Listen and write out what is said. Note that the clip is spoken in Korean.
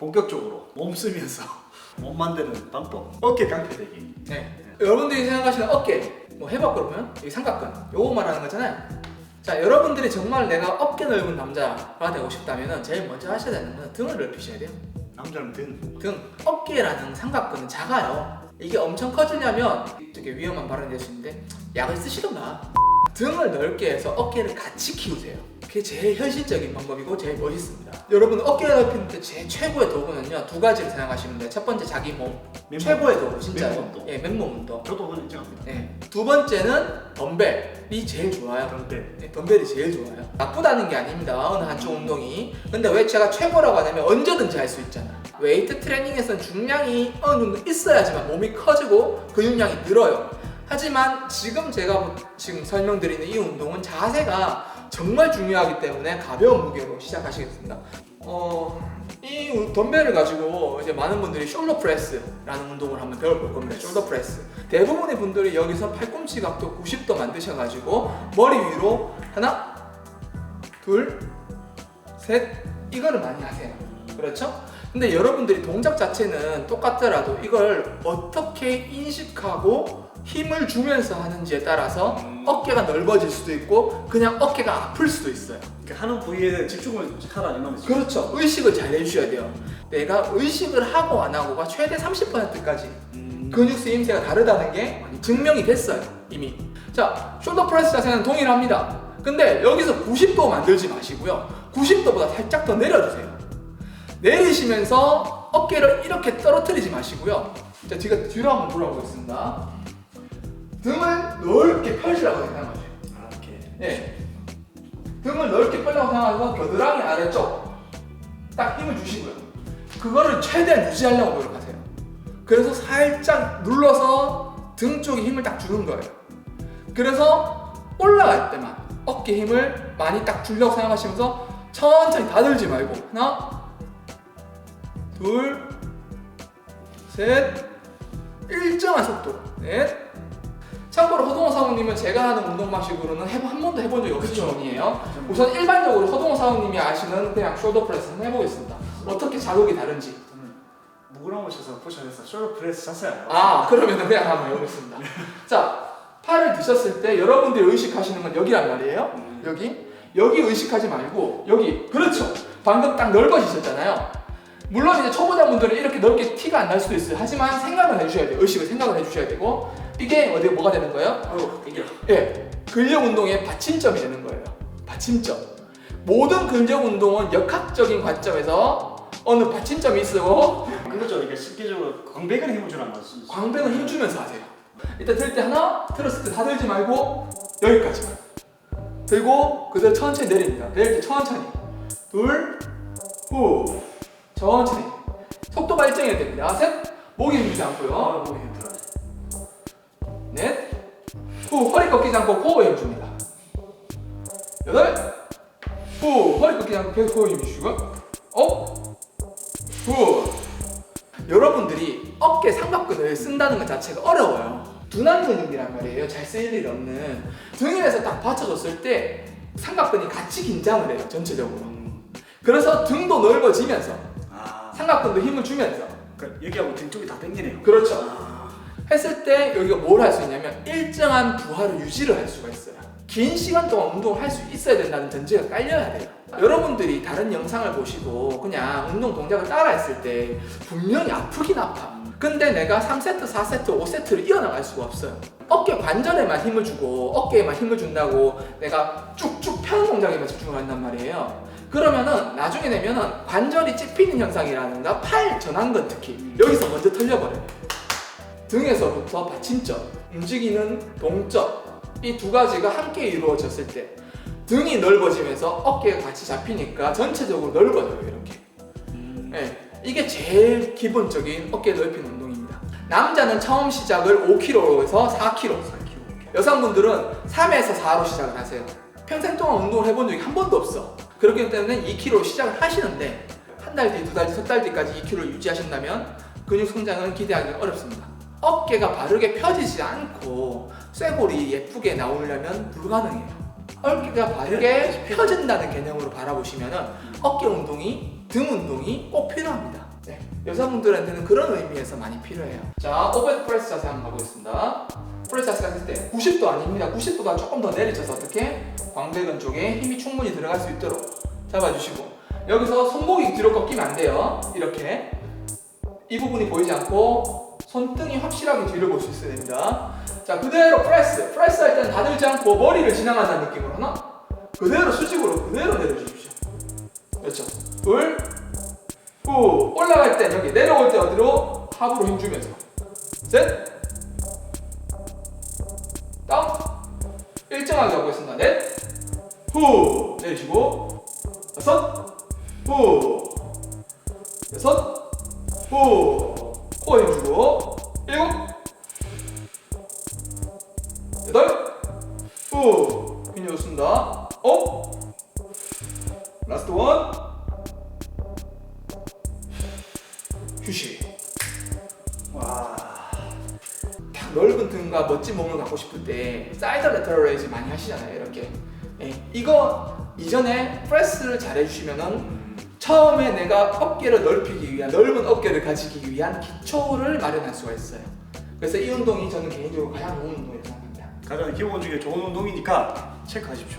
본격적으로 몸 쓰면서 몸 만드는 방법 어깨 강퇴되기 네. 여러분들이 생각하시는 어깨, 뭐 해봐 그러면 이 삼각근, 요거 말하는 거잖아요. 자, 여러분들이 정말 내가 어깨 넓은 남자가 되고 싶다면 제일 먼저 하셔야 되는 건 등을 넓히셔야 돼요. 남자는 등 등, 어깨라는 삼각근은 작아요. 이게 엄청 커지려면 되게 위험한 발언이 될 수 있는데 약을 쓰시던가. 등을 넓게 해서 어깨를 같이 키우세요. 그게 제일 현실적인 방법이고 제일 멋있습니다. 여러분 어깨를 넓히는 때 제일 최고의 도구는요 두 가지를 생각하시면 돼요. 첫 번째 자기 몸, 맨몸. 최고의 도구 진짜. 맨몸 운동. 예, 맨몸 운동. 저도 그건 인정합니다 네. 두 번째는 덤벨이 제일 좋아요. 그런데 네, 덤벨이 제일 좋아요. 나쁘다는 게 아닙니다. 어느 한쪽 운동이. 근데 왜 제가 최고라고 하냐면 언제든지 할 수 있잖아. 웨이트 트레이닝에서는 중량이 어느 정도 있어야지만 몸이 커지고 근육량이 늘어요. 하지만 지금 제가 지금 설명드리는 이 운동은 자세가 정말 중요하기 때문에 가벼운 무게로 시작하시겠습니다. 어, 이 우- 덤벨을 가지고 이제 많은 분들이 숄더 프레스라는 운동을 한번 배워볼 겁니다. 숄더 프레스. 대부분의 분들이 여기서 팔꿈치 각도 90도 만드셔가지고 머리 위로 하나, 둘, 셋 이거를 많이 하세요. 그렇죠? 근데 여러분들이 동작 자체는 똑같더라도 이걸 어떻게 인식하고 힘을 주면서 하는지에 따라서 어깨가 넓어질 수도 있고 그냥 어깨가 아플 수도 있어요. 이렇게 하는 부위에 집중을 하라 이 말이죠 그렇죠. 의식을 잘 해주셔야 돼요. 내가 의식을 하고 안 하고가 최대 30%까지 음, 근육 쓰임새가 다르다는 게 증명이 됐어요. 이미. 자, 숄더 프레스 자세는 동일합니다. 근데 여기서 90도 만들지 마시고요. 90도보다 살짝 더 내려주세요. 내리시면서 어깨를 이렇게 떨어뜨리지 마시고요. 자, 제가 뒤로 한번 돌아보겠습니다. 등을 넓게 펴시라고 생각하세요. 아, 이렇게 예. 등을 넓게 펴려고 생각해서 겨드랑이 아래쪽 딱 힘을 주시고요. 그거를 최대한 유지하려고 노력하세요. 그래서 살짝 눌러서 등 쪽에 힘을 딱 주는 거예요. 그래서 올라갈 때만 어깨 힘을 많이 딱 주려고 생각하시면서 천천히 다 들지 말고 하나, 둘, 셋, 일정한 속도, 넷, 참고로 허동호 사모님은 제가 하는 운동 방식으로는 해- 한 번도 해본 적이 없으신 분이에요. 우선 일반적으로 허동호 사모님이 아시는 그냥 숄더 프레스는 해보겠습니다. 어떻게 자극이 다른지. 무구나 오셔서 보셔서 숄더 프레스 자세히 알아요 아, 그러면 그냥 한번 해보겠습니다. 자, 팔을 드셨을 때 여러분들이 의식하시는 건 여기란 말이에요. 음. 여기. 여기 의식하지 말고 여기. 그렇죠. 방금 딱 넓어지셨잖아요. 물론 이제 초보자분들은 이렇게 넓게 티가 안 날 수도 있어요. 하지만 생각을 해주셔야 돼요. 의식을 생각을 해주셔야 되고 이게 어디 뭐가 되는 거예요? 아유 이게 예, 근력 운동의 받침점이 되는 거예요. 받침점. 모든 근력 운동은 역학적인 관점에서 어느 받침점이 있고 그거죠 이게 쉽게적으로 광배근에 힘을 주는 거지 광배는 힘주면서 하세요. 일단 들 때 하나, 들었을 때 다 들지 말고 여기까지만. 들고 그대로 천천히 내립니다. 내릴 때 천천히. 둘, 후, 천천히. 속도가 일정해야 됩니다. 셋, 목이 힘주지 않고요. 아 목이 힘들어 넷, 후, 허리 꺾이지 않고 코어에 힘줍니다. 여덟, 후, 허리 꺾이지 않고 계속 코어에 힘주시고, 어, 후. 여러분들이 어깨 삼각근을 쓴다는 것 자체가 어려워요. 둔한 근육이란 말이에요. 잘 쓰일 일 없는. 등에서 딱 받쳐줬을 때 삼각근이 같이 긴장을 해요. 전체적으로. 음, 그래서 등도 넓어지면서 아 삼각근도 힘을 주면서 그러니까 여기하고 등 쪽이 다 당기네요 그렇죠. 아, 했을 때 여기가 뭘 할 수 있냐면 일정한 부하를 유지를 할 수가 있어요. 긴 시간 동안 운동을 할 수 있어야 된다는 전제가 깔려야 돼요. 여러분들이 다른 영상을 보시고 그냥 운동 동작을 따라 했을 때 분명히 아프긴 아파. 근데 내가 3세트, 4세트, 5세트를 이어나갈 수가 없어요. 어깨 관절에만 힘을 주고 어깨에만 힘을 준다고 내가 쭉쭉 펴는 동작에만 집중을 한단 말이에요. 그러면은 나중에 되면은 관절이 찝히는 현상이라든가 팔 전완근 특히 여기서 먼저 털려버려요. 등에서부터 받침점, 움직이는 동점 이 두 가지가 함께 이루어졌을 때 등이 넓어지면서 어깨가 같이 잡히니까 전체적으로 넓어져요 이렇게. 음, 예, 이게 제일 기본적인 어깨 넓히는 운동입니다. 남자는 처음 시작을 5kg에서 4kg, 여성분들은 3에서 4로 시작을 하세요. 평생 동안 운동을 해본 적이 한 번도 없어. 그렇기 때문에 2kg 시작을 하시는데 한 달 뒤, 두 달 뒤, 석 달 뒤까지 2kg 유지하신다면 근육 성장은 기대하기 어렵습니다. 어깨가 바르게 펴지지 않고 쇄골이 예쁘게 나오려면 불가능해요. 어깨가 바르게 펴진다는 개념으로 바라보시면 어깨 운동이 등 운동이 꼭 필요합니다. 네, 여자분들한테는 그런 의미에서 많이 필요해요. 자, 오버헤드 프레스 자세 한번 가보겠습니다. 프레스 자세 했을 때 90도 아닙니다. 90도가 조금 더 내리쳐서 어떻게 광배근 쪽에 힘이 충분히 들어갈 수 있도록 잡아주시고 여기서 손목이 뒤로 꺾이면 안 돼요. 이렇게 이 부분이 보이지 않고 손등이 확실하게 뒤로 볼수 있어야 됩니다. 자, 그대로 프레스. 프레스 할 때는 다 들지 않고 머리를 지나간다는 느낌으로 하나? 그대로 수직으로 그대로 내려주십시오. 그렇죠. 둘, 후. 올라갈 땐 여기 내려올 때 어디로? 하부로 힘주면서. 셋. 다운. 일정하게 가보겠습니다. 넷. 후. 내리시고. 다섯. 후. 여섯. 후. 힘주고. 일곱. 여덟. 후. 굉장히 좋습니다. 업. 라스트 원. 휴식. 와. 딱 넓은 등과 멋진 몸을 갖고 싶을 때 사이드 레터럴 레이즈 많이 하시잖아요. 이렇게. 예, 이거 이전에 프레스를 잘 해주시면은 처음에 내가 어깨를 넓히기 위한 넓은 어깨를 가지기 위한 기초를 마련할 수가 있어요. 그래서 이 운동이 저는 개인적으로 가장 좋은 운동이라고 생각합니다. 가장 기본 중에 좋은 운동이니까 체크하십시오.